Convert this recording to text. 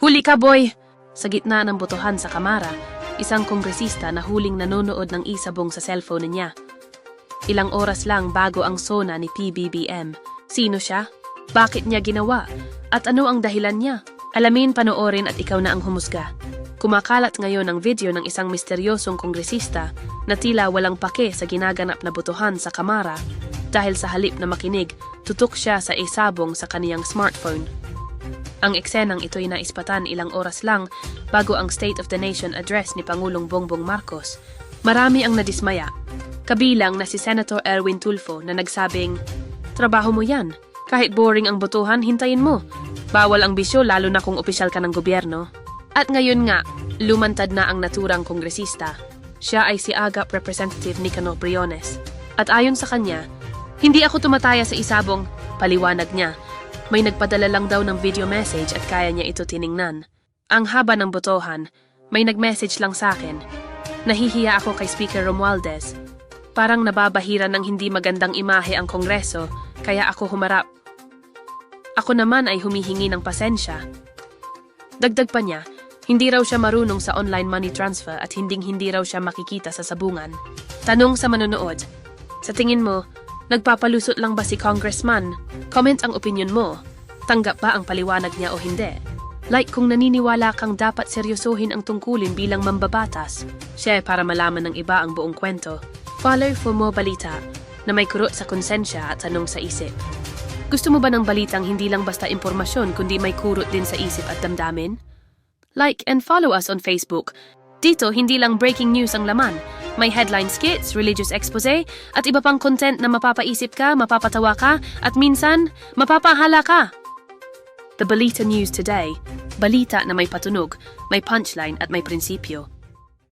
Huli ka, boy! Sa gitna ng botohan sa kamara, isang kongresista na huling nanonood ng isabong sa cellphone niya. Ilang oras lang bago ang sona ni PBBM. Sino siya? Bakit niya ginawa? At ano ang dahilan niya? Alamin, panoorin at ikaw na ang humusga. Kumakalat ngayon ang video ng isang misteryosong kongresista na tila walang pake sa ginaganap na botohan sa kamara dahil sa halip na makinig, tutok siya sa isabong sa kaniyang smartphone. Ang eksenang ito'y naispatan ilang oras lang bago ang State of the Nation address ni Pangulong Bongbong Marcos. Marami ang nadismaya, kabilang na si Senator Erwin Tulfo na nagsabing, Trabaho mo yan. Kahit boring ang botohan, hintayin mo. Bawal ang bisyo lalo na kung opisyal ka ng gobyerno. At ngayon nga, lumantad na ang naturang kongresista. Siya ay si Agap Representative Nicanor Briones. At ayon sa kanya, hindi ako tumataya sa isabong, paliwanag niya. May nagpadala lang daw ng video message at kaya niya ito tiningnan. Ang haba ng botohan, may nag-message lang sa akin. Nahihiya ako kay Speaker Romualdez. Parang nababahira ng hindi magandang imahe ang Kongreso, kaya ako humarap. Ako naman ay humihingi ng pasensya. Dagdag pa niya, hindi raw siya marunong sa online money transfer at hinding hindi raw siya makikita sa sabungan. Tanong sa manonood, sa tingin mo, nagpapalusot lang ba si Congressman? Comment ang opinion mo. Tanggap ba ang paliwanag niya o hindi? Like kung naniniwala kang dapat seryosohin ang tungkulin bilang mambabatas. Share para malaman ng iba ang buong kwento. Follow for more balita na may kurot sa konsensya at tanong sa isip. Gusto mo ba ng balitang hindi lang basta impormasyon kundi may kurot din sa isip at damdamin? Like and follow us on Facebook. Dito, hindi lang breaking news ang laman. May headline skits, religious expose, at iba pang content na mapapaisip ka, mapapatawa ka, at minsan, mapapahala ka. The Balita News Today. Balita na may patunog, may punchline at may prinsipyo.